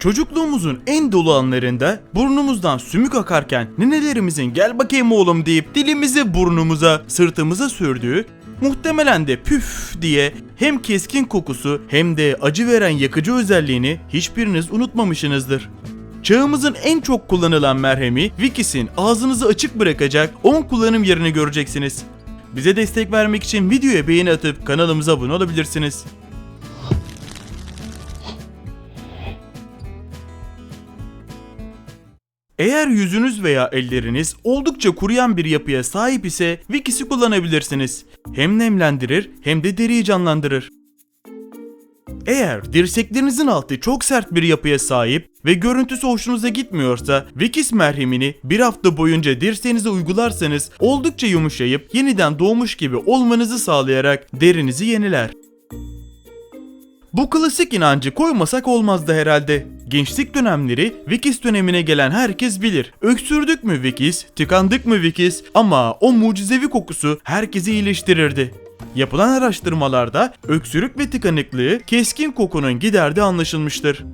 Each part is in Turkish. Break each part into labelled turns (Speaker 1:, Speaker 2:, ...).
Speaker 1: Çocukluğumuzun en dolu anlarında burnumuzdan sümük akarken ninelerimizin gel bakayım oğlum deyip dilimizi burnumuza, sırtımıza sürdüğü, muhtemelen de püf diye hem keskin kokusu hem de acı veren yakıcı özelliğini hiçbiriniz unutmamışsınızdır. Çağımızın en çok kullanılan merhemi Wikis'in ağzınızı açık bırakacak 10 kullanım yerini göreceksiniz. Bize destek vermek için videoya beğeni atıp kanalımıza abone olabilirsiniz. Eğer yüzünüz veya elleriniz oldukça kuruyan bir yapıya sahip ise Wikis'i kullanabilirsiniz. Hem nemlendirir hem de deriyi canlandırır. Eğer dirseklerinizin altı çok sert bir yapıya sahip ve görüntüsü hoşunuza gitmiyorsa Wikis merhemini bir hafta boyunca dirseğinize uygularsanız oldukça yumuşayıp yeniden doğmuş gibi olmanızı sağlayarak derinizi yeniler. Bu klasik inancı koymasak olmazdı herhalde. Gençlik dönemleri Wikis dönemine gelen herkes bilir. Öksürdük mü Wikis, tıkandık mı Wikis ama o mucizevi kokusu herkesi iyileştirirdi. Yapılan araştırmalarda öksürük ve tıkanıklığı keskin kokunun giderdiği anlaşılmıştır.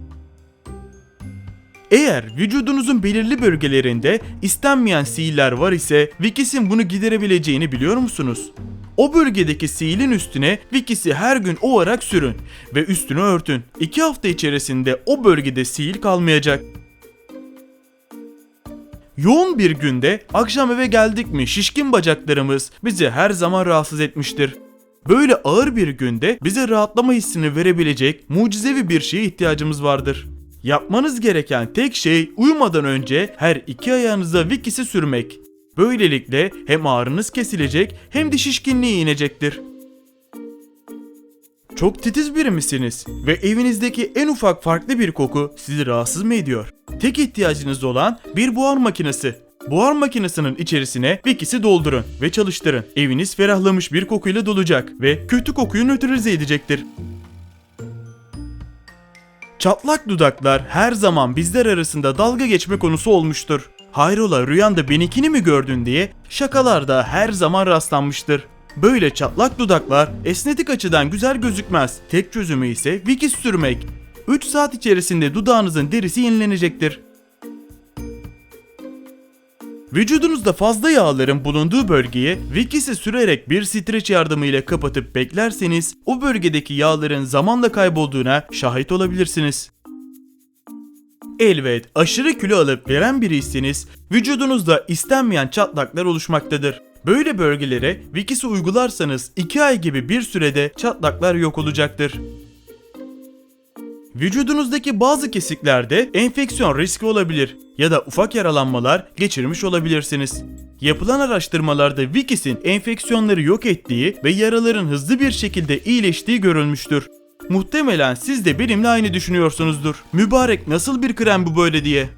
Speaker 1: Eğer vücudunuzun belirli bölgelerinde istenmeyen siiller var ise Wikis'in bunu giderebileceğini biliyor musunuz? O bölgedeki siilin üstüne Wikis'i her gün ovarak sürün ve üstünü örtün. 2 hafta içerisinde o bölgede siil kalmayacak. Yoğun bir günde akşam eve geldik mi şişkin bacaklarımız bizi her zaman rahatsız etmiştir. Böyle ağır bir günde bize rahatlama hissini verebilecek mucizevi bir şeye ihtiyacımız vardır. Yapmanız gereken tek şey uyumadan önce her iki ayağınıza Wikis'i sürmek. Böylelikle hem ağrınız kesilecek hem de şişkinliği inecektir. Çok titiz biri misiniz ve evinizdeki en ufak farklı bir koku sizi rahatsız mı ediyor? Tek ihtiyacınız olan bir buhar makinesi. Buhar makinesinin içerisine Wikis'i doldurun ve çalıştırın. Eviniz ferahlamış bir kokuyla dolacak ve kötü kokuyu nötralize edecektir. Çatlak dudaklar her zaman bizler arasında dalga geçme konusu olmuştur. Hayrola rüyanda benimkini mi gördün diye şakalarda her zaman rastlanmıştır. Böyle çatlak dudaklar esnetik açıdan güzel gözükmez. Tek çözümü ise Wikis sürmek. 3 saat içerisinde dudağınızın derisi yenilenecektir. Vücudunuzda fazla yağların bulunduğu bölgeye Wikis'i sürerek bir streç yardımıyla kapatıp beklerseniz o bölgedeki yağların zamanla kaybolduğuna şahit olabilirsiniz. Elbet aşırı kilo alıp veren biriyseniz vücudunuzda istenmeyen çatlaklar oluşmaktadır. Böyle bölgelere Wikis'i uygularsanız 2 ay gibi bir sürede çatlaklar yok olacaktır. Vücudunuzdaki bazı kesiklerde enfeksiyon riski olabilir ya da ufak yaralanmalar geçirmiş olabilirsiniz. Yapılan araştırmalarda Wikis'in enfeksiyonları yok ettiği ve yaraların hızlı bir şekilde iyileştiği görülmüştür. Muhtemelen siz de benimle aynı düşünüyorsunuzdur. Mübarek nasıl bir krem bu böyle diye.